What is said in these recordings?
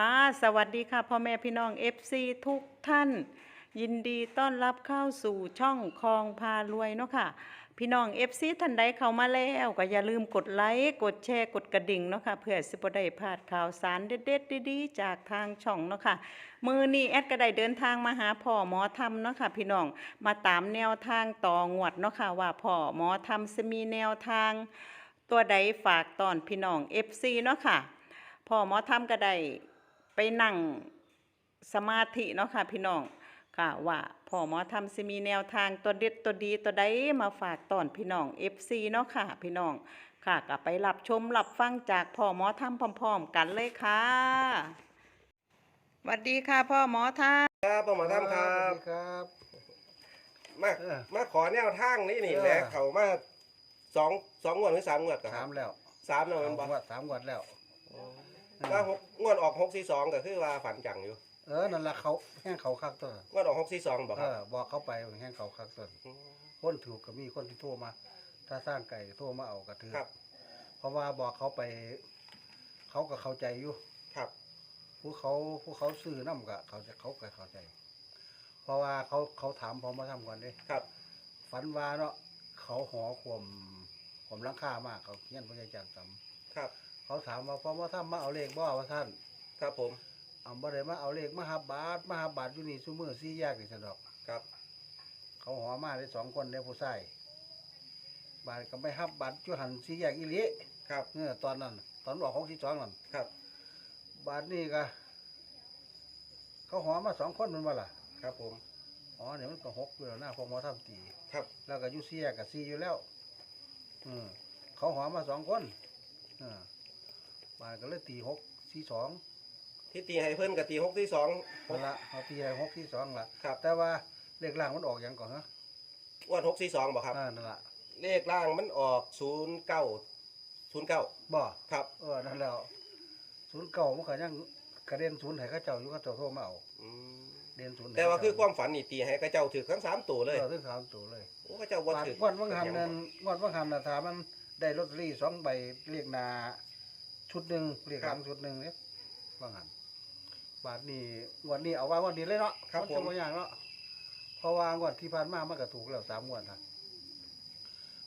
ค่ะ สวัสดีค่ะพ่อแม่พี่น้อง FC ทุกท่าน ยินดีต้อนรับเข้าสู่ช่องคลองพารวยเนาะค่ะ พี่น้อง FC ท่านใดเข้ามาแล้วก็อย่าลืมกดไลค์กดแชร์กดกระดิ่งเนาะค่ะเพื่อสิบได้พลาดข่าวสารเด็ดๆดีๆจากทางช่องเนาะค่ะมือนี้แอดก็ได้เดินทางมาหาพ่อหมอธรรมเนาะค่ะพี่น้องมาตามแนวทางต่องวดเนาะค่ะว่าพ่อหมอธรรมจะมีแนวทาง ตัวใดฝากตอนพี่น้อง FC เนาะค่ะพ่อหมอทำก็ได้ ไปนั่งสมาธิเนาะค่ะพี่น้องค่ะว่าพ่อหมอทำสิมีแนวทางตัวเด็ดตัวดีตัวใดมาฝากตอนพี่น้อง FC เนาะค่ะพี่น้องค่ะก็ไปรับชมรับฟังจากพ่อหมอทำพร้อมๆกันเลยค่ะสวัสดีค่ะพ่อหมอทำครับผมหมาทำครัสวับสดีครับมาเออ มาขอแนวทางนี่นี่เออแหละเขามาสองสองงวดหรือสามงวดกับสามแล้วสามแล้วสาแมัมนบอกงวดสามงวดแล้ว ว่าหกงวดออกหกสี่สองก็คือว่าฝันจังอยู่เออนั่นละเขาแห้งเขาคักต้นงวดออกหกสี่สองบอกเอครับอบอกเขาไปแห้งเขาคักต้นมคนถูกก็มีคนที่โทรมา ถ้าสร้างไก่โทรมาเอากระถือครับเพราะว่าบอกเขาไป เขาก็เข้าใจอยู่ ครับผู้เขาผู้เขาซื้อน้ำกะเขาจะเขาก็เข้าใจ เพราะว่าเขาเขาถามพอมาทำก่อนเด้ครับฝันว่าเนาะเขาหอข่มข่มหลังคามากเขาเขียนพระยาจารย์สำ ครับ เขาถามว่าพอมาทำมาเอาเลขบ่ว่าท่านครับผม เอาบ่ได้มาเอาเลขมาหาบาทมาหาบาทอยู่นี่ซุมือซี่แยกนี่สะดอก ครับ เขาหอมาได้สองคนได้ผู้ชายบาทก็ไปหับบาทอยู่หันซี่แยกอีหลีครับ เงื่อตอนนั้น ตอนออกของที่สองนั่นครับ บาทนี่ก็เขาหอมาสองคนแมันว่าล่ะ ครับผมอ๋อเนี่ยมันก็หกอยู่แล้วหน้าพอหมอทำตีครับ แล้วก็อยู่ซี่แยกกับซี่อยู่แล้ว อืมเขาหอมาสองคนอ่า บาทก็เลยตีหกสี่สองที่ตีให้เพิ่นกับตีหกที่สองนั่นละเขาตีให้หกที่สองละครับแต่ว่าเลขล่างมันออกอย่างก่อนฮะงวดหกสี่สองบอกครับอ่านั่นละเลขล่างมันออกศูนย์เก้าศูนย์เก้าบ่ครับเออนั่นแล้วศูนย์เก่ามันก็ยังกระเด็นศูนย์ให้เข้าเจ้าอยู่เข้าเจ้าโทรมาเอาอืมเด่นศูนย์ให้แต่ว่าคือคเจ้วามฝันนี่ตีให้กระเจ้าถือทั้งสามตัวเลยเออถึงสามตัวเลยโอ้กระเจ้าว่าบาทถือวันวังหันนั่นวันวังหันน่ะถามมันได้ลอตเตอรี่สองใบเรียกหนา ชุดหนึ่งเรียกหลังชุดหนึ่งเนี่ยวังหันบาทนี้งวันนี้เอาว่างวันนี้เลยเนาะมันจะบ่ยากเนาะเพราะว่างวดที่ผ่านมามันก็ถูกแล้วสามงวดครับ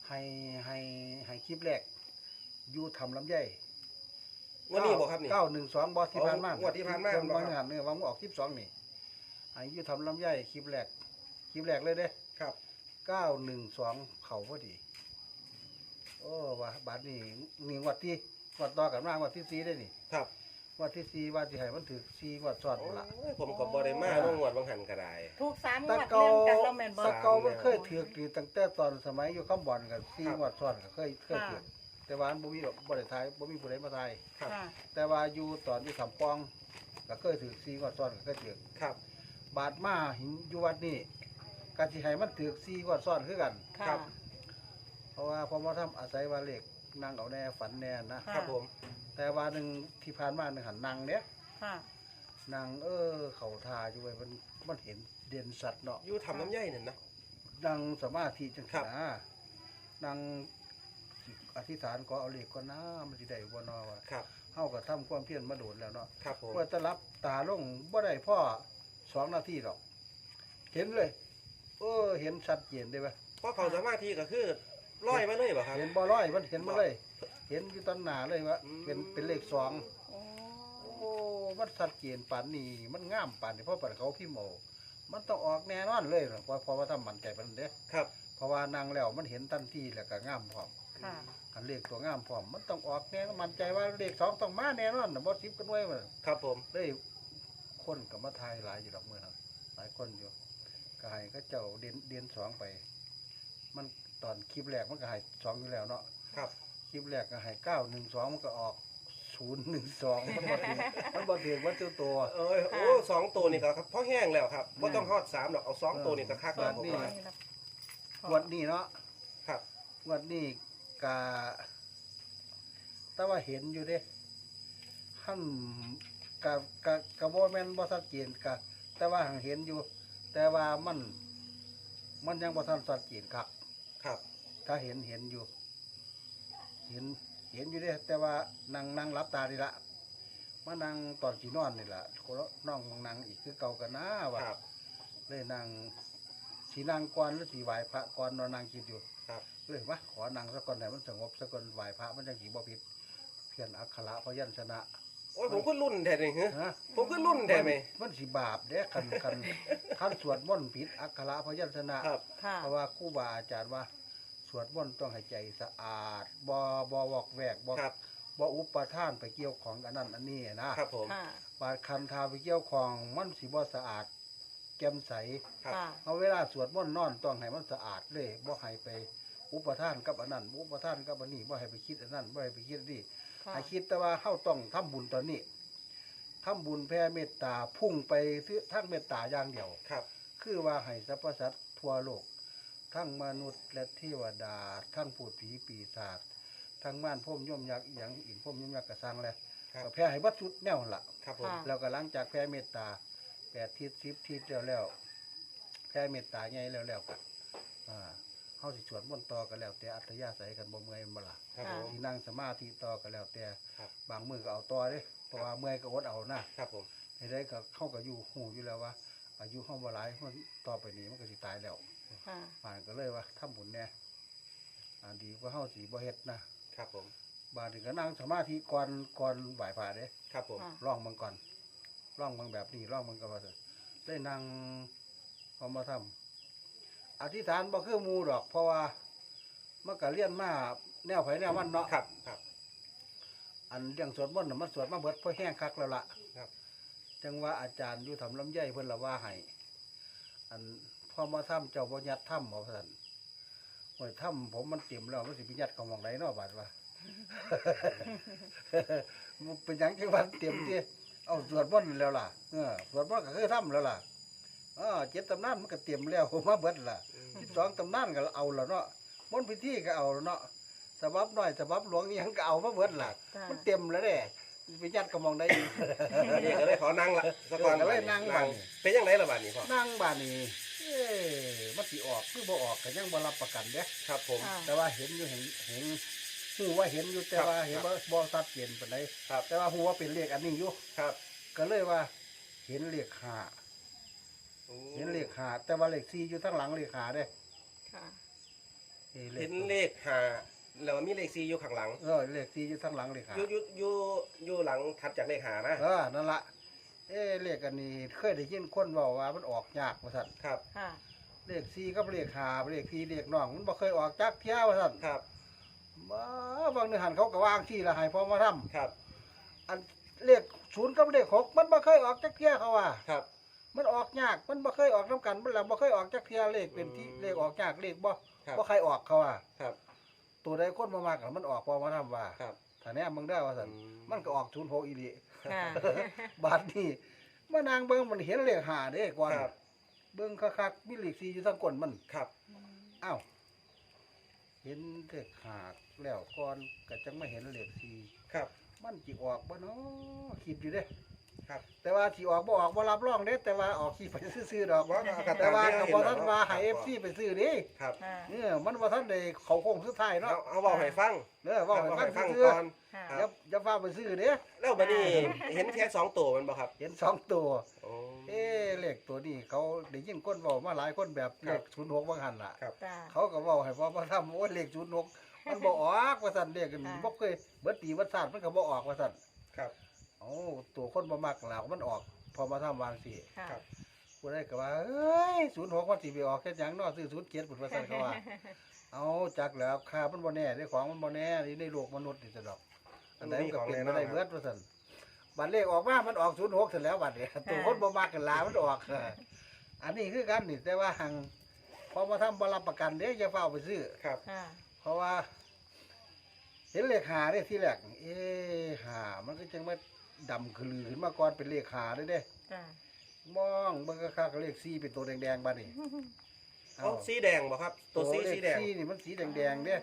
ให้ให้ให้คลิปแรกอยู่ทำลำไยงวดนี้บอกครับนี่เก้าหนึ่งสองบอสที่ผ่านมาอ๋องวดที่ผ่านมาเพิ่บ่ครับบางงานเนี่ยวังออกคลิปสองนี่อายุทำลำไยคลิปแรกคลิปแรกเลยเด้ครับเก้าหนึ่งสองเข่าพอดี โอ้ว่าบาทนี่นี่งวัดที่ งวัดต่อกันมางวัดที่สี่ได้นี่ครับงวัดที่สี่ว่าที่ให้มันถือสี่งวัดซ้อนหมดละโอ้ยผมก็บ่ได้มาต้องงวดบางหันก็ได้ ถูกสามงตะวดเกาเนื่องกันแล้วแม่นบ่ ตะเกามันเคยถือกอยู่ตั้งแต่ตอนสมัยอยู่ข้ามบ่อนกับสี่ครับงวัดซ้อนก็เคยเคยค่ะถือกแต่ว่าอันบ่มีดอกบ่ได้ทายบ่มีผู้ใดมาทายครับ ค่ะ แต่ว่าอยู่ตอนที่ทำปองก็เคยถือซีกว่าซ้อนก็เคยถือครับ บาดมาหินอยู่วัดนี่กาสิให้มันถือซีกว่าซ้อนคือกันค่ะครับเพราะว่าพอมาทำอาศัยว่าเลข นั่งเอาแน่ฝันแน่นะค่ะ ครับผม แต่ว่าหนึ่งที่ผ่านมาหนึ่งหันนางเนี้ยค่ะ นางเออ เขาทาอยู่ไว้มันมันเห็นเด่นสัตว์เนาะอยู่ทำน้ำใยนั่นนะ นางสมาธิจังครับ นะนางสิอธิษฐานก็เอาเลขก็น้ามันสิได้บ่เนอว่าครับ เฮาก็ทำความเพียรมาโดดแล้วเนาะครับผมว่าจะรับตาลงบ่ได้พ่อสองนาทีหรอก เห็นเลย เออ เห็นชัดเจนได้ไหมเพราะเขาสามารถที่ก็คือ ร้อยมาเลยบ่ครับ เห็นบ่ร้อยมันเห็นมาเลย เห็นอยู่ต้นหนาเลยว่าอืม เป็นเป็นเลขสองโอ้โอ้มันชัดเจนปานนี้มันงามปานนี้เพราะปานเขาพิมพ์เอามันต้องออกแน่นอนเลยหรอกว่าเพราะว่าถ้ามันใจปานนั้นเด้ครับ เพราะว่านางแล้วมันเห็นทันทีแล้วก็งามพร้อมค่ะ คันเลขตัวงามพร้อมมันต้องออกแน่มันใจว่าเลขสองต้องมาแน่นอนน่ะบ่สิบกันไว้มัน ครับผมเลยคนกับมาทายหลายอยู่ดอกมือนะหลายคนอยู่ก็ให้ก็เจ้าเดียนเดียนสองไป มัน ตอนคลิปแรกมันก็ให้สองอยู่แล้วเนาะครับ คลิปแรกก็ให้เก้าหนึ่งสองมันก็ออกศูนย์หนึ่งสองมันบ่ถึงมันบ่ถึงว่าเจ้าตัว เอ้ยโอ้สองตัวนี่ก็ครับเพราะแห้งแล้วครับบ่ต้องฮอดสามหรอกเอาสองตัวนี่ก็คักแล้วผมนี่ว่าวันนี้เนาะครับวันนี้กาแต่ว่าเห็นอยู่เด้หั่นกะกะกะบ่แม่นบ่ชัดเจนกะแต่ว่าหังเห็นอยู่ แต่ว่ามัน มันยังบ่ทันชัดเจนครับ ครับ ถ้าเห็นเห็นอยู่ เห็นเห็นอยู่เด้แต่ว่านั่งนั่งรับตาดีละมานั่งตอนสินอนนี่ล่ะคนน้องนั่งอีกคือเก่ากันนะว่าครับ เลยนั่งสีนางก่อนหรือสีไหวพระก่อนนอนนั่งคิดอยู่ครับเลยว่าขอนั่งสักก่อนไหนมันสงบสักก่อนไหวพระมันจังสีบ่ผิด เพียนอักขระพยัญชนะ โอ้ยผมก็รุ่นแท้นี่ฮะฮะผมก็รุ่นแท้ไหม มันสิบาปเด้คันคันท่านสวดมนต์ผิดอักขระพยัญชนะ ครับ ค่ะ เพราะว่าครูบาอาจารย์ว่า สวดมนต์ต้องให้ใจสะอาดบ่บ่วอกแวกบ่ครับ บ่อุปทานไปเกี่ยวของอันนั้นอันนี้นะครับผม ค่ะ บาดคันทาไปเกี่ยวของมันสิบ่สะอาดแจ่มใสครับ ค่ะ เอาเวลาสวดมนต์นอนต้องให้มันสะอาดเลยบ่ให้ไปอุปทานกับอันนั้นอุปทานกับอันนี้บ่ให้ไปคิดอันนั้นบ่ให้ไปคิดอันนี้ ค่ะ ให้คิดแต่ว่าเฮาต้องทำบุญตอนนี้ทำบุญแผ่เมตตาพุ่งไปทางเมตตาอย่างเดียว ครับ คือว่าให้สรรพสัตว์ทั่วโลก ทั้งมนุษย์และเทวดา ทั้งพูดผีปีศาจทั้งม่านพ่มย่อมยักษ์อหย่างอินพ่มย่อมยักษ์กระสังแหละครับ ก็แผ่ให้วัดสุดแนวนั่นล่ะครับผม ค่ะ แล้วก็หลังจากแผ่เมตตาแปดทิศสิบทิศแล้วแล้วแผ่เมตตาใหญ่แล้วแล้วก็อ่า เฮาสิสวดมนต์ต่อก็แล้ว แต่อัธยาศัยกันบ่เมื่อยบ่ล่ะครับผมสินั่งสมาธิต่อก็แล้วแต่ครับ บางมือก็เอาต่อเด้เพราะว่าเมื่อยก็อดเอานะครับผมให้ได้ก็เข้าก็อยู่หูอยู่แล้วว่า อายุเฮาบ่หลายมันต่อไปนี้มันก็สิตายแล้วค่ะ ป่านก็เลยว่าทำบุญแน่อ่าดีกว่าเฮาสิบ่เฮ็ดนะครับผม บาดนี้ก็นั่งสมาธิก่อนก่อนบ่ายพระเด้ ครับผม ค่ะลองมันก่อนลองมันแบบนี้ลองมันก็ว่าซั่นได้นั่งพอมาทำ อธิษฐานบ่คือหมู่ดอก เพราะว่ามันก็เรียนมาแนวไผแนวมันเนาะครับครับ อันเรื่องสวดมนต์น่ะมันสวดมาเบิดเพราะแห้งคักแล้วล่ะครับ จังว่าอาจารย์อยู่ทำลำไยเพิ่นละว่าให้อันพอมาทำเจ้าบ่ยัดถ้ำบ่ซั่นโอ้ยถ้ำผมมันเต็มแล้วมันสิไปยัดเข้าหม่องใดเนาะบาดว่า มันเป็นหยังจังว่าเต็มที่เอาสวดมนต์แล้วล่ะเออสวดมนต์ก็คือถ้ำแล้วล่ะ เออเจ็ดตำนานมันก็เต็มแล้วมาเบิดล่ะสิบสองตำนานก็เอาแล้วเนาะมนต์พิธีก็เอาแล้วเนาะสบับน้อยสบับหลวงอิหยังก็เอามาเบิดล่ะค่ะมันเต็มแล้วเด้ไปยัดกระมองได้อีกนี่ก็เลยขอนั่งละสักวันเออก็เลยนั่งบัดเป็นยังไงละบาดนี้พ่อนั่งบ้านนี่เอ้มันสิออกคือบ่ออกก็ยังบ่รับประกันเด้ ครับผม ค่ะ แต่ว่าเห็นอยู่เห็นเห็นฮู้ว่าเห็นอยู่แต่ว่าครับ เห็นว่าบ่ชัดเจนปานใดครับแต่ว่าฮู้ว่าเป็นเลขอันนี้อยู่ครับก็เลยว่า เห็นเลขห้า เห็นเลขห้าแต่ว่าเลขสี่อยู่ทั้งหลังเลขห้าเด้ค่ะเอ้ยเห็นเลขหาแล้วมีเลขซีอยู่ข้างหลังเออเลขสี่อยู่ทั้งหลังเลขห้าอยู่อยู่อยู่อยู่หลังถัดจากเลขหานะเออนั่นละเอ้เลขอันนี้เคยได้ยินคนบอกว่ามันออกยากว่าสั่นครับ ค่ะ เลขสี่กับเลขหาเลขพี่เลขน้องมันบ่เคยออกจักเที่ยวว่าสั่นครับบ้าบางเนื้อหันเขาก็วางที่ละให้พอมาทำครับอันเลขศูนย์กับเลขหกมันบ่เคยออกจักเที่ยเขาว่า ครับ มันออกยาก มันบ่เคยออกน้ำกัน มันแล้วบ่เคยออกจักเที่ยเลขเป็นที่เลขออกยากเลขบ่ครับ บ่ใครออกเขาว่าครับ ตัวใดคนบ่มากอะมันออกพอมาทำว่าครับ ถ้าแน่มึงได้ว่าสั่นอืม มันก็ออกศูนย์หกอีหลี ค่ะ บาดนี้มานางเบิ่งมันเห็นเลขหาเด้ก่อนครับ เบิ่งคักๆมีเลขสี่อยู่ทั้งก้นมันครับ อ้าวเห็นเลขหาแล้วก่อนก็จังไม่เห็นเลขสี่ครับ มันสิออกบ่เนาะคิดอยู่เด้ ครับ แต่ว่าสิออกบ่ออกบ่รับรองเด้แต่ว่าออกขี้ไปซื่อๆดอกว่าก็กระแต่ตามว่าที่ก็เรบ่เห็ทันว่าให้ครับ FC ไปซื้อเดิครับค่ะเนี่ยมันบ่ทันได้เข้าโค้งสุดท้ายเนาะเอาเอาบอกให้ฟังเด้อเว้าให้เอาฟัให้งฟังซื่อก่อน ค่ะๆอย่าอย่าฟ้าไปซื้อเด้แล้วบัดนี้เห็นแค่สองตัวมันบ่ครับเห็นสองตัว โอ้เอ๊ะเลขตัวนี้เขาได้ยินคนเว้ามาหลายคนแบบเลครัขบ06ว่าหั่นล่ะ ครับ จ้า เขาก็เว้าให้พ่อมาทำโอ้ยเลข06มันบ่ออกว่าซั่นเลขกันค่ะ บ่เคยเบิดปีเบิดชาติมันก็บ่ออกว่าซั่น ครับเอ้าตัวคนบ่มักแล้วมันออก พอมาทำวางสิค่ะครับผู้ใดก็ว่าเอ้ย06มันสิไปออกแค่หยังเนาะซื้อ07พุ่นว่าซั่นเขาว่า เอาจักแล้วค่ามันบ่แน่ได้ของมันบ่แน่นี่ในโลกมนุษย์นี่ซะดอก อันไหนมันก็เป็นบ่ได้เบิดว่าซั่นบัตรเลขออกมามันออก06เสร็จแล้วบัดนี้ตัวคนบ่มักกันลามันออกเอออันนี้คือกันนี่แต่ว่าหังพอมาทำบ่รับประกันเด้อย่าเฝ้าไปซื้อ ครับ ค่ะ เพราะว่า เห็นเลขหาได้ที่แรกเอ๊ะหามันก็จังมา ดำคือลือขึ้นมาก่อนเป็นเลขหาเด้เด้จ้ามองเบิ่งคักๆก็เลข4เป็นตัวแดงๆบัดนี้เอาสีแดงบ่ครับ ตัวสีเลขสีแดง4นี่มันสีแดงๆเด้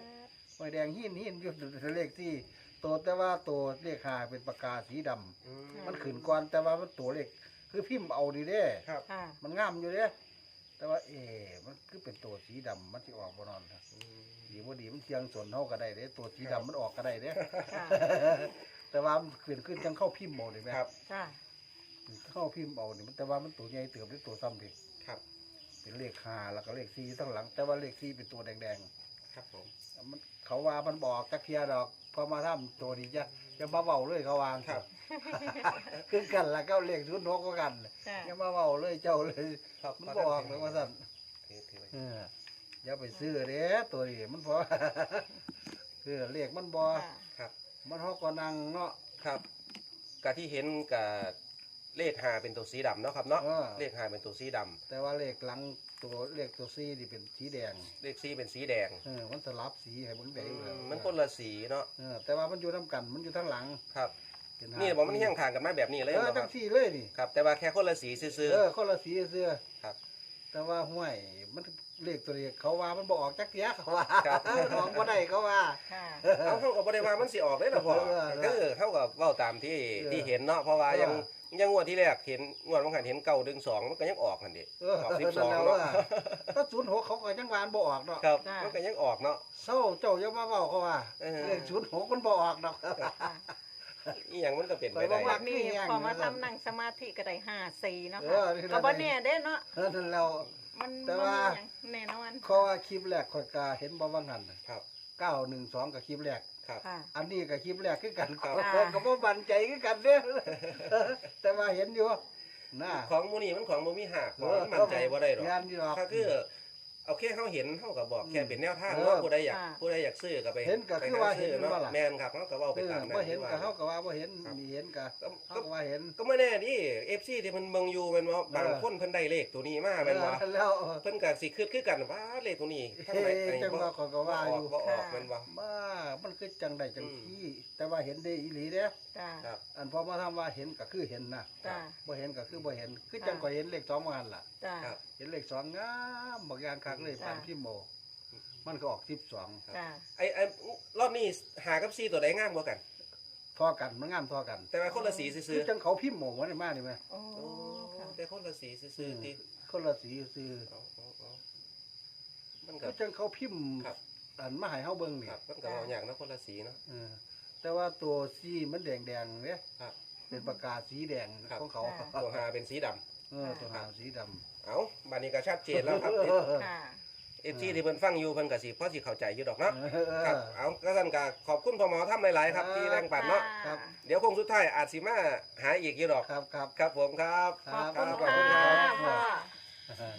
ไฟแดงหินหินอยู่เลขที่ตัวแต่ว่าตัวเลขหาเป็นปากกาสีดำอืมมันขึ้นก่อนแต่ว่ามันตัวเลขคือพิมพ์เอาดีเด้ ครับ ค่ะมันงามอยู่เด้แต่ว่าเอ๊ะมันคือเป็นตัวสีดำมันสิออกบ่นอนครับอืมดีบ่ดีมันเทียงส่วนเฮาก็ได้เด้ตัวสีดำมันออกก็ได้เด้ ค่ะ แต่ว่ามันขึ้นขึ้นจังเข้าพิมพ์เอาเลยไหมครับค่ะเข้าพิมพ์เอานี่มันแต่ว่ามันตัวใหญ่เติบหรือตัวซ้ำดิครับเป็นเลขห้าแล้วก็เลขสี่ทั้งหลัง แต่ว่าเลขสี่เป็นตัวแดงครับผมๆมันเขาว่ามันบอกตะเคียดอกพอมาทำตัวนี้จะจะมาเบาเลยเขาวางครับ คือกันละเก้าเลขชุดนกก็กันค่ะอย่ามาเบาเลยเจ้าเลยครับมันบอกเลยว่าสั่น ถือถือไว้เอออย่าไปซื้อเด้ตัวนี้มันพอ คือเลขมันบอค่ะครับ มันฮอกกว่านังเนาะ ครับกะที่เห็นกับเลขหาเป็นตัวสีดำเนาะครับเนาะเออ เลขหาเป็นตัวสีดำแต่ว่าเลขหลังตัวเลขตัวซีนี่เป็นสีแดงเลขสีเป็นสีแดงเออมันสลับสีให้มันแดงอืมมันคนละสีเนาะเออแต่ว่ามันอยู่น้ำกันมันอยู่ทั้งหลังครับเป็หานี่บอกมันเฮี้ยงทางกันมาแบบนี้เลยเออเนาะคทั้รับงสี่เลยนี่ ครับ แต่ว่าแค่คนละสีซื่อเออคนละสีเสื้อครับ แต่ว่าห้วยมันเลขตัวเลขเขาว่ามันบอกออกจักเทียเขาว่าครับของบ่ได้เขาว่า ค่ะๆเอาเขาก็บ่ได้ว่ามันสิออกเลยนะพ่อเออก็คือเขาก็เว้าตามที่เออที่เห็นเนาะเพราะว่ายังเอยังงวดที่แรกเห็นงวดบางหันเห็นเก้าดึงสองมันก็ยังออกกันดิเออออกสิบสนั่อนงแหละเนาะว่า ถ้าศูนย์หกเขาก็ยังวานบ่ออกเนาะครับค่ะมันก็ยังออกเนาะ เศร้าเจ้าอย่ามาเว้าเขาว่าเออ เลขศูนย์หกมันบ่ออกดอก ค่ะ อีหยังมันก็เป็นไปไปได้ว่าแบบนี้พอมาทำนั่งสมาธิก็ได้ห้าสี่เนาะเอค่ะอนี่เราก็บ่ได้ แน่เด้เนาะเออนั่นแล้วมันแต่บ่ว่ามีหยังแน่นอนเขาว่าคลิปแรกข่อยก็เห็นบ่ว่างั้นน่ะครับ912กับคลิปแรก ครับ ค่ะ อันนี้กับคลิปแรกคือกันครับก็ก็บ่มั่นใจคือกันเด้อแต่ว่าเห็นอยู่นะของหมูนี่มันของบ่มีหักบ่มันมั่นใจบ่ได้หรอกงานอยู่หรอก ถ้าคือ เอาแค่เขาเห็นเขาก็บอกแค่เป็นแนวทางเออว่าผู้ใดอยากค่ะ ผู้ใดอยากซื้อก็ไปเห็นก็ไปคือว่าเห็นซื้อว่าเนาะล่ะ แม่นครับเขาก็เว้าไปเออตามนั้นบ่เห็นก็ที่เฮาว่าก็ว่าบ่เห็นครับมีเห็นก็ก็เฮาก็ว่าเห็นก็ไม่แน่ดิ FC ที่มันเมืองอยู่แม่นว่าบางเออคนเพิ่นได้เลขตัวนี้มาแม่นว่าเออแล้วเพิ่นก็สิคิดคือกันว่าเลขตัวนี้ทางไหนเฮ้ยจังว่าเขาก็ว่าอยู่บ่ออกแม่นว่าบ้ามันคือจังไดจังอืมที่แต่ว่าเห็นได้อีหลีเด้อจ้าครับ อันพอมาทำว่าเห็นก็คือเห็นนะจ้าบ่เห็นก็คือบ่เห็นคือจังก็เห็นเลขสองว่าหั่นล่ะ จ้า ครับ เห็นเลขสองงามบักอย่างคักเลยจ้ะปานพิมพ์โมมันก็ออก12จ้าไอ้ไอ้รอบนี้หากับซีตัวใดงามกว่ากัน ทอกันมันงามทอกันแต่ว่าคนละสีคืซื่ออจังเขาพิมพ์โหมว่าได้มานี่ไหมโอ้ๆโอ้ค่ะ แต่คนละสีซื่อๆติคนละสีซื้อเอาเอาเอามันก็ คือจังเขาพิมพ์ครับ อันมาให้เฮาเบิ่งนี่ครับมันก็เอาอย่างนะคนละสีเนาะ เออแต่ว่าตัวสีมันแดงแดงๆเนี่ยครับเป็นปากกาสีแดงครับ ของเขาตัวหาเป็นสีดำ เออตัวหางสีดำ เอาบัดนี้ก็ชัดเจนแล้วครับค่ะ เอฟซีที่เพิ่นฟังอยู่เพิ่นก็สิพอสิเข้าใจอยู่ดอกเนาะเออครับเอาก็ท่านก็ขอบคุณพ่อหมอทำหลายๆครับที่แบ่งปันเนาะครับ เดี๋ยวคงสุดท้ายอาจสิมาหาอีกอยู่ดอกครับครับครับผมครับครับขอบขคุอบณคุณค่ะครับพ่อเออ